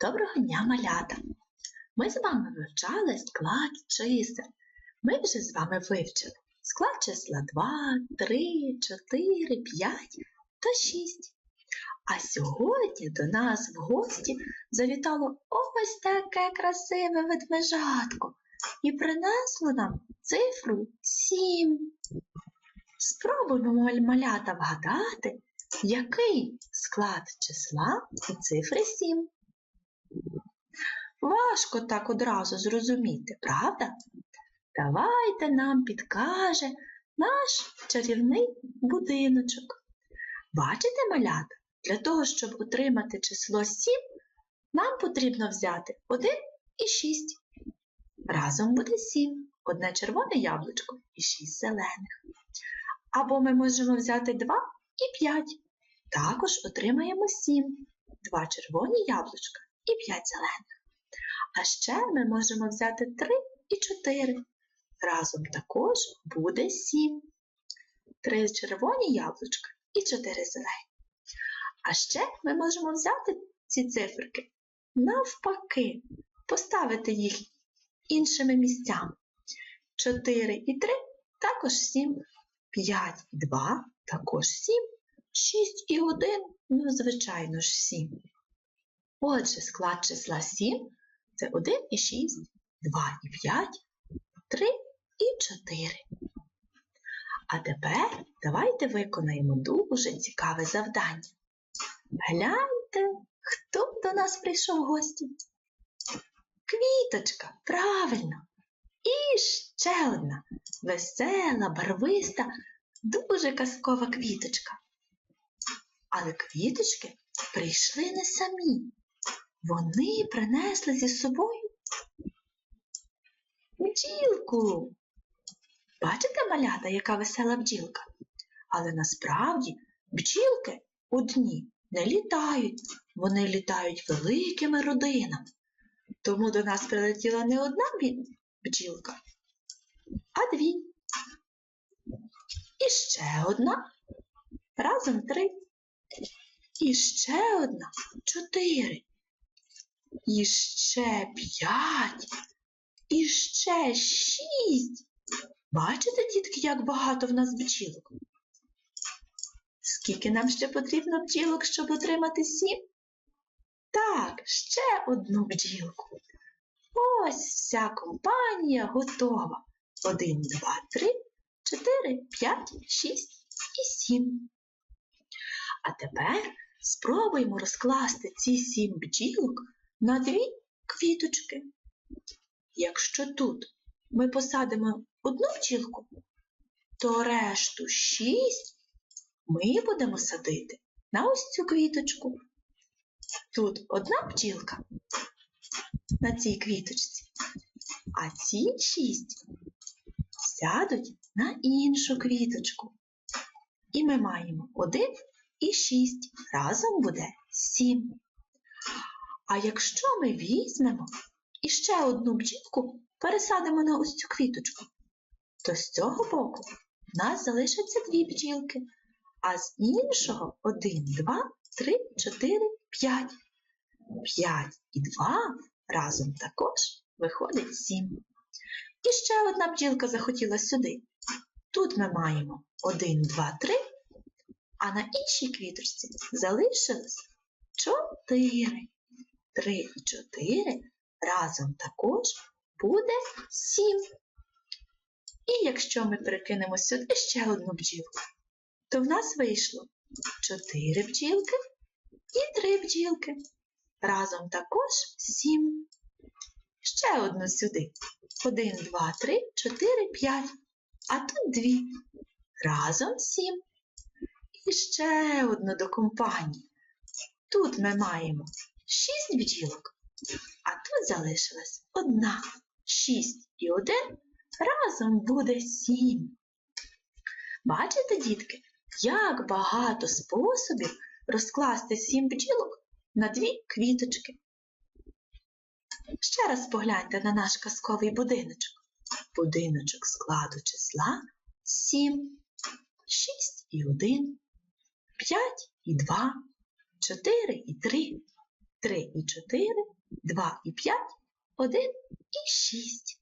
Доброго дня, малята! Ми з вами вивчали склад чисел. Ми вже з вами вивчили склад числа 2, 3, 4, 5 та 6. А сьогодні до нас в гості завітало ось таке красиве ведмежатко і принесло нам цифру 7. Спробуємо малята вгадати, який склад числа у цифри 7. Важко так одразу зрозуміти, правда? Давайте нам підкаже наш чарівний будиночок. Бачите, малята, для того, щоб отримати число 7, нам потрібно взяти 1 і 6. Разом буде 7, одне червоне яблучко і 6 зелених. Або ми можемо взяти 2 і 5. Також отримаємо 7, 2 червоні яблучка і 5 зелених. А ще ми можемо взяти 3 і 4. Разом також буде 7. 3 червоні яблучка і 4 зелені. А ще ми можемо взяти ці циферки навпаки, поставити їх іншими місцями. 4 і 3 також 7, 5 і 2 також 7, 6 і 1, ну, звичайно ж, 7. Отже, склад числа 7 це 1 і 6, 2 і 5, 3 і 4. А тепер давайте виконаємо дуже цікаве завдання. Гляньте, хто до нас прийшов в гості? Квіточка, правильно. І ще одна весела, барвиста, дуже казкова квіточка. Але квіточки прийшли не самі. Вони принесли зі собою бджілку. Бачите, малята, яка весела бджілка? Але насправді бджілки одні не літають, вони літають великими родинами. Тому до нас прилетіла не одна бджілка, а дві. І ще одна. Разом три. І ще одна чотири. І ще п'ять. І ще шість. Бачите, дітки, як багато в нас бджілок? Скільки нам ще потрібно бджілок, щоб отримати сім? Так, ще одну бджілку. Ось вся компанія готова. Один, два, три, чотири, п'ять, шість і сім. А тепер спробуємо розкласти ці сім бджілок на дві квіточки. Якщо тут ми посадимо одну бджілку, то решту шість ми будемо садити на ось цю квіточку. Тут одна бджілка на цій квіточці, а ці шість сядуть на іншу квіточку. І ми маємо один і шість. Разом буде сім. А якщо ми візьмемо і ще одну бджілку пересадимо на ось цю квіточку, то з цього боку в нас залишаться дві бджілки, а з іншого один, два, три, чотири, п'ять. П'ять і два разом також виходить сім. І ще одна бджілка захотіла сюди. Тут ми маємо один, два, три, а на іншій квіточці залишилось чотири. Три і чотири разом також буде сім. І якщо ми перекинемо сюди ще одну бджілку, то в нас вийшло чотири бджілки і три бджілки. Разом також сім. Ще одну сюди. Один, два, три, чотири, п'ять. А тут дві. Разом сім. І ще одну до компанії. Тут ми маємо шість бджілок, а тут залишилась одна. Шість і один разом буде сім. Бачите, дітки, як багато способів розкласти сім бджілок на дві квіточки. Ще раз погляньте на наш казковий будиночок. Будиночок складу числа 7, 6 і 1, П'ять і два, чотири і три, три і чотири, два і п'ять, один і шість.